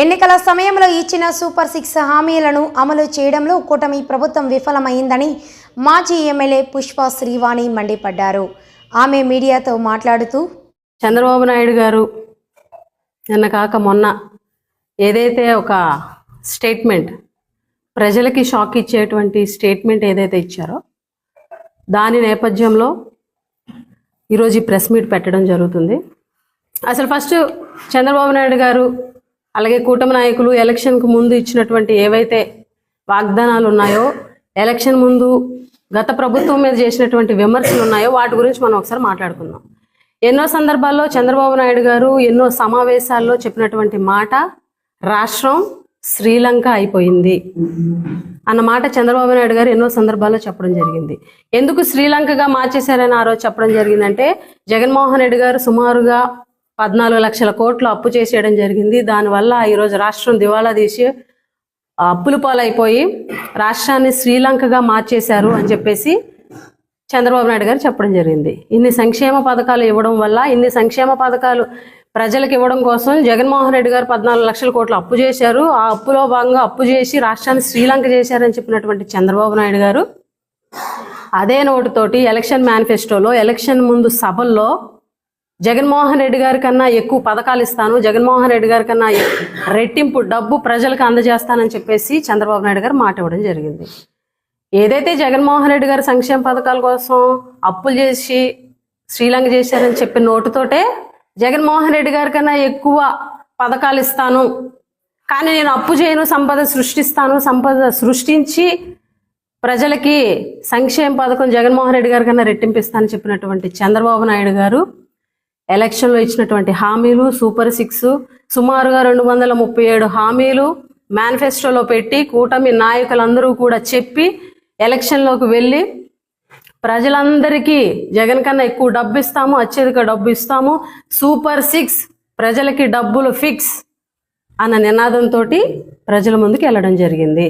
ఎన్నికల సమయంలో ఇచ్చిన సూపర్ సిక్స్ హామీలను అమలు చేయడంలో కూటమి ప్రభుత్వం విఫలమైందని మాజీ ఎమ్మెల్యే పుష్ప శ్రీవాణి మండిపడ్డారు. ఆమె మీడియాతో మాట్లాడుతూ చంద్రబాబు నాయుడు గారు నిన్న కాక మొన్న ఏదైతే ఒక స్టేట్మెంట్ ప్రజలకి షాక్ ఇచ్చేటువంటి స్టేట్మెంట్ ఏదైతే ఇచ్చారో దాని నేపథ్యంలో ఈరోజు ఈ ప్రెస్ మీట్ పెట్టడం జరుగుతుంది. అసలు ఫస్ట్ చంద్రబాబు నాయుడు గారు అలాగే కూటమి నాయకులు ఎలక్షన్కు ముందు ఇచ్చినటువంటి ఏవైతే వాగ్దానాలు ఉన్నాయో ఎలక్షన్ ముందు గత ప్రభుత్వం మీద చేసినటువంటి విమర్శలు ఉన్నాయో వాటి గురించి మనం ఒకసారి మాట్లాడుకుందాం. ఎన్నో సందర్భాల్లో చంద్రబాబు నాయుడు గారు ఎన్నో సమావేశాల్లో చెప్పినటువంటి మాట రాష్ట్రం శ్రీలంక అయిపోయింది అన్న మాట చంద్రబాబు నాయుడు గారు ఎన్నో సందర్భాల్లో చెప్పడం జరిగింది. ఎందుకు శ్రీలంకగా మార్చేశారని ఆ రోజు చెప్పడం జరిగిందంటే జగన్మోహన్ రెడ్డి గారు సుమారుగా పద్నాలుగు లక్షల కోట్లు అప్పు చేసేయడం జరిగింది. దానివల్ల ఈరోజు రాష్ట్రం దివాలా తీసి అప్పులు అప్పుల పాలైపోయి రాష్ట్రాన్ని శ్రీలంకగా మార్చేశారు అని చెప్పేసి చంద్రబాబు నాయుడు గారు చెప్పడం జరిగింది. ఇన్ని సంక్షేమ పథకాలు ఇవ్వడం వల్ల ఇన్ని సంక్షేమ పథకాలు ప్రజలకు ఇవ్వడం కోసం జగన్మోహన్ రెడ్డి గారు పద్నాలుగు లక్షల కోట్లు అప్పు చేశారు. ఆ అప్పులో భాగంగా అప్పు చేసి రాష్ట్రాన్ని శ్రీలంక చేశారని చెప్పినటువంటి చంద్రబాబు నాయుడు గారు అదే నోటుతోటి ఎలక్షన్ మేనిఫెస్టోలో ఎలక్షన్ ముందు సభల్లో జగన్మోహన్ రెడ్డి గారి కన్నా ఎక్కువ పథకాలు ఇస్తాను జగన్మోహన్ రెడ్డి గారి కన్నా రెట్టింపు డబ్బు ప్రజలకు అందజేస్తానని చెప్పేసి చంద్రబాబు నాయుడు గారు మాట ఇవ్వడం జరిగింది. ఏదైతే జగన్మోహన్ రెడ్డి గారు సంక్షేమ పథకాల కోసం అప్పులు చేసి శ్రీలంక చేశారని చెప్పిన నోటుతోటే జగన్మోహన్ రెడ్డి గారి కన్నా ఎక్కువ పథకాలు ఇస్తాను. కానీ నేను అప్పు చేయను సంపద సృష్టిస్తాను సంపద సృష్టించి ప్రజలకి సంక్షేమ పథకం జగన్మోహన్ రెడ్డి గారి కన్నా రెట్టింపిస్తానని చెప్పినటువంటి చంద్రబాబు నాయుడు గారు ఎలక్షన్లో ఇచ్చినటువంటి హామీలు సూపర్ సిక్స్ సుమారుగా రెండు వందల ముప్పై ఏడు హామీలు మేనిఫెస్టోలో పెట్టి కూటమి నాయకులందరూ కూడా చెప్పి ఎలక్షన్లోకి వెళ్ళి ప్రజలందరికీ జగన్ కన్నా ఎక్కువ డబ్బు ఇస్తాము అత్యధిక డబ్బు ఇస్తాము సూపర్ సిక్స్ ప్రజలకి డబ్బులు ఫిక్స్ అన్న నినాదంతో ప్రజల ముందుకు వెళ్ళడం జరిగింది.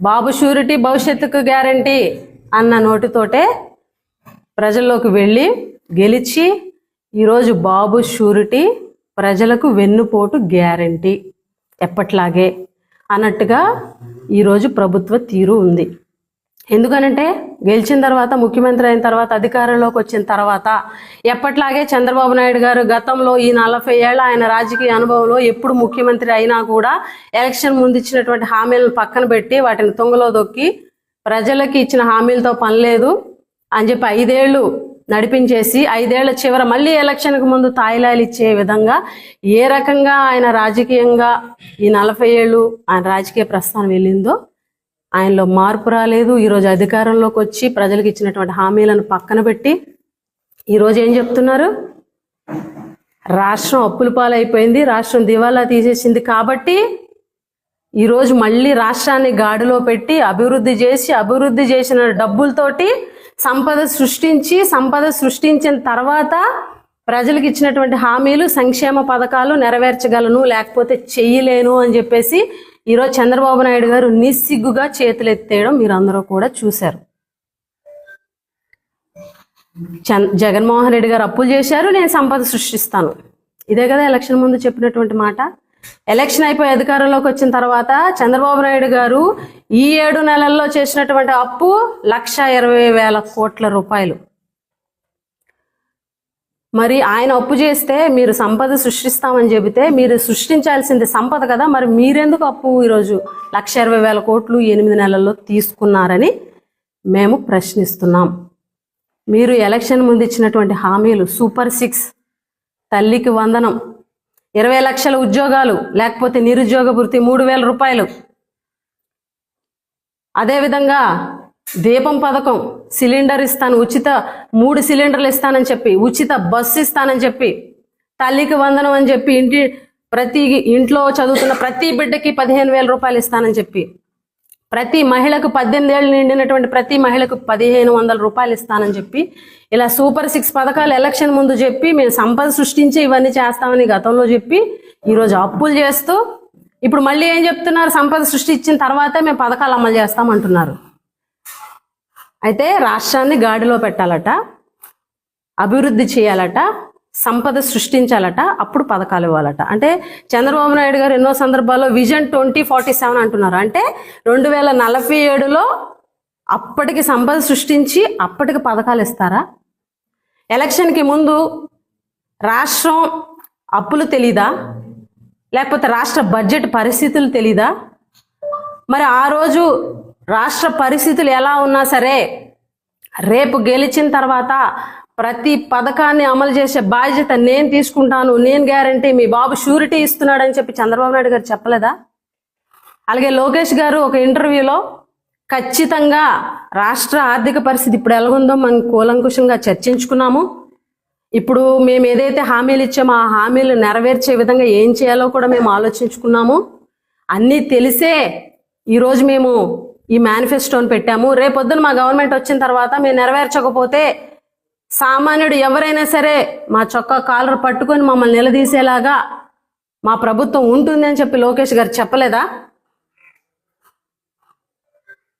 బాబు షూరిటీ భవిష్యత్తుకు గ్యారంటీ అన్న నోటితోటే ప్రజల్లోకి వెళ్ళి గెలిచి ఈరోజు బాబు షూరిటీ ప్రజలకు వెన్నుపోటు గ్యారంటీ. ఎప్పట్లాగే అన్నట్టుగా ఈరోజు ప్రభుత్వ తీరు ఉంది. ఎందుకనంటే గెలిచిన తర్వాత ముఖ్యమంత్రి అయిన తర్వాత అధికారంలోకి వచ్చిన తర్వాత ఎప్పట్లాగే చంద్రబాబు నాయుడు గారు గతంలో ఈ నలభై ఏళ్ళ ఆయన రాజకీయ అనుభవంలో ఎప్పుడు ముఖ్యమంత్రి అయినా కూడా ఎలక్షన్ ముందు ఇచ్చినటువంటి హామీలను పక్కన పెట్టి వాటిని తుంగలో దొక్కి ప్రజలకి ఇచ్చిన హామీలతో పని లేదు అని చెప్పి ఐదేళ్ళు నడిపించేసి ఐదేళ్ళ చివర మళ్ళీ ఎలక్షన్కి ముందు తాయిలాలు ఇచ్చే విధంగా ఏ రకంగా ఆయన రాజకీయంగా ఈ నలభై ఏళ్ళు ఆయన రాజకీయ ప్రస్థానం వెళ్ళిందో ఆయనలో మార్పు రాలేదు. ఈరోజు అధికారంలోకి వచ్చి ప్రజలకు ఇచ్చినటువంటి హామీలను పక్కన పెట్టి ఈరోజు ఏం చెప్తున్నారు? రాష్ట్రం అప్పుల పాలైపోయింది రాష్ట్రం దివాలా తీసేసింది కాబట్టి ఈరోజు మళ్ళీ రాష్ట్రాన్ని గాడిలో పెట్టి అభివృద్ధి చేసి అభివృద్ధి చేసిన డబ్బులతోటి సంపద సృష్టించి సంపద సృష్టించిన తర్వాత ప్రజలకు ఇచ్చినటువంటి హామీలు సంక్షేమ పథకాలు నెరవేర్చగలను లేకపోతే చెయ్యలేను అని చెప్పేసి ఈరోజు చంద్రబాబు నాయుడు గారు నిస్సిగ్గుగా చేతులెత్తేయడం మీరందరూ మీరు అందరూ కూడా చూశారు. జగన్మోహన్ రెడ్డి గారు అప్పులు చేశారు నేను సంపద సృష్టిస్తాను. ఇదే కదా ఎలక్షన్ ముందు చెప్పినటువంటి మాట. ఎలక్షన్ అయిపోయి అధికారంలోకి వచ్చిన తర్వాత చంద్రబాబు నాయుడు గారు ఈ ఏడు నెలల్లో చేసినటువంటి అప్పు లక్ష ఇరవై వేల కోట్ల రూపాయలు. మరి ఆయన అప్పు చేస్తే మీరు సంపద సృష్టిస్తామని చెబితే మీరు సృష్టించాల్సింది సంపద కదా మరి మీరెందుకు అప్పు ఈరోజు లక్ష ఇరవై వేల కోట్లు ఎనిమిది నెలల్లో తీసుకున్నారని మేము ప్రశ్నిస్తున్నాం. మీరు ఎలక్షన్ ముందు ఇచ్చినటువంటి హామీలు సూపర్ సిక్స్ తల్లికి వందనం. ఇరవై లక్షల ఉద్యోగాలు లేకపోతే నిరుద్యోగ వృత్తి మూడు వేల రూపాయలు. అదేవిధంగా దీపం పథకం సిలిండర్ ఇస్తాను ఉచిత మూడు సిలిండర్లు ఇస్తానని చెప్పి ఉచిత బస్సు ఇస్తానని చెప్పి తల్లికి వందనం అని చెప్పి ఇంటి ప్రతి ఇంట్లో చదువుతున్న ప్రతి బిడ్డకి పదిహేను వేల రూపాయలు ఇస్తానని చెప్పి ప్రతి మహిళకు పద్దెనిమిది ఏళ్ళు నిండినటువంటి ప్రతి మహిళకు పదిహేను వందల రూపాయలు ఇస్తానని చెప్పి ఇలా సూపర్ సిక్స్ పథకాలు ఎలక్షన్ ముందు చెప్పి మేము సంపద సృష్టించి ఇవన్నీ చేస్తామని గతంలో చెప్పి ఈరోజు అప్పులు చేస్తూ ఇప్పుడు మళ్ళీ ఏం చెప్తున్నారు? సంపద సృష్టించిన తర్వాతే మేము పథకాలు అమలు చేస్తామంటున్నారు. అయితే రాష్ట్రాన్ని గాడిలో పెట్టాలట అభివృద్ధి చేయాలట సంపద సృష్టించాలట అప్పుడు పథకాలు ఇవ్వాలట. అంటే చంద్రబాబు నాయుడు గారు ఎన్నో సందర్భాల్లో విజన్ ట్వంటీ ఫార్టీ సెవెన్ అంటున్నారు. అంటే రెండు వేల నలభై ఏడులో అప్పటికి సంపద సృష్టించి అప్పటికి పథకాలు ఇస్తారా? ఎలక్షన్కి ముందు రాష్ట్రం అప్పులు తెలీదా? లేకపోతే రాష్ట్ర బడ్జెట్ పరిస్థితులు తెలీదా? మరి ఆ రోజు రాష్ట్ర పరిస్థితులు ఎలా ఉన్నా సరే రేపు గెలిచిన తర్వాత ప్రతి పథకాన్ని అమలు చేసే బాధ్యత నేను తీసుకుంటాను నేను గ్యారంటీ మీ బాబు షూరిటీ ఇస్తున్నాడని చెప్పి చంద్రబాబు నాయుడు గారు చెప్పలేదా? అలాగే లోకేష్ గారు ఒక ఇంటర్వ్యూలో ఖచ్చితంగా రాష్ట్ర ఆర్థిక పరిస్థితి ఇప్పుడు ఎలాగుందో మనం కూలంకుషంగా చర్చించుకున్నాము. ఇప్పుడు మేము ఏదైతే హామీలు ఇచ్చామో ఆ హామీలు నెరవేర్చే విధంగా ఏం చేయాలో కూడా మేము ఆలోచించుకున్నాము. అన్నీ తెలిసే ఈరోజు మేము ఈ మేనిఫెస్టోని పెట్టాము. రేపొద్దున మా గవర్నమెంట్ వచ్చిన తర్వాత మేము నెరవేర్చకపోతే సామాన్యుడు ఎవరైనా సరే మా చొక్కా కాలర్ పట్టుకొని మమ్మల్ని నిలదీసేలాగా మా ప్రభుత్వం ఉంటుంది అని చెప్పి లోకేష్ గారు చెప్పలేదా?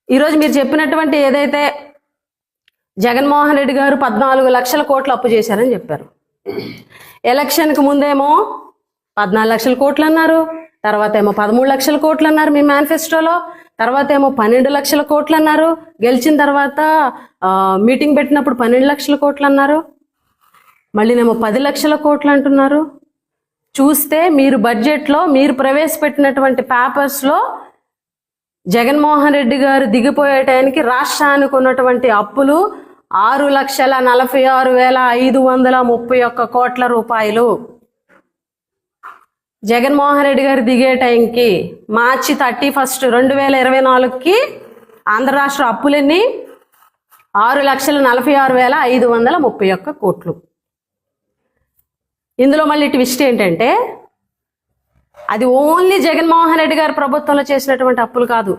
ఈరోజు మీరు చెప్పినటువంటి ఏదైతే జగన్మోహన్ రెడ్డి గారు పద్నాలుగు లక్షల కోట్లు అప్పు చేశారని చెప్పారు. ఎలక్షన్కి ముందేమో పద్నాలుగు లక్షల కోట్లు అన్నారు తర్వాత ఏమో పదమూడు లక్షల కోట్లు అన్నారు మీ మేనిఫెస్టోలో తర్వాత ఏమో పన్నెండు లక్షల కోట్లు అన్నారు గెలిచిన తర్వాత మీటింగ్ పెట్టినప్పుడు పన్నెండు లక్షల కోట్లు అన్నారు మళ్ళీనేమో పది లక్షల కోట్లు అంటున్నారు చూస్తే మీరు బడ్జెట్లో మీరు ప్రవేశపెట్టినటువంటి పేపర్స్లో జగన్మోహన్ రెడ్డి గారు దిగిపోయే టైంకి రాష్ట్రానికి ఉన్నటువంటి అప్పులు ఆరు లక్షల నలభై ఆరు వేల ఐదు వందల ముప్పై ఒక్క కోట్ల రూపాయలు. జగన్మోహన్ రెడ్డి గారు దిగే టైంకి మార్చి థర్టీ ఫస్ట్ రెండు వేల ఇరవై నాలుగుకి ఆంధ్ర రాష్ట్ర అప్పులన్నీ ఆరు లక్షల నలభై ఆరు వేల ఐదు వందల ముప్పై ఒక్క కోట్లు. ఇందులో మళ్ళీ ట్విస్ట్ ఏంటంటే అది ఓన్లీ జగన్మోహన్ రెడ్డి గారి ప్రభుత్వంలో చేసినటువంటి అప్పులు కాదు.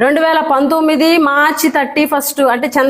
రెండు వేల పంతొమ్మిది మార్చి థర్టీ ఫస్ట్ అంటే చంద్ర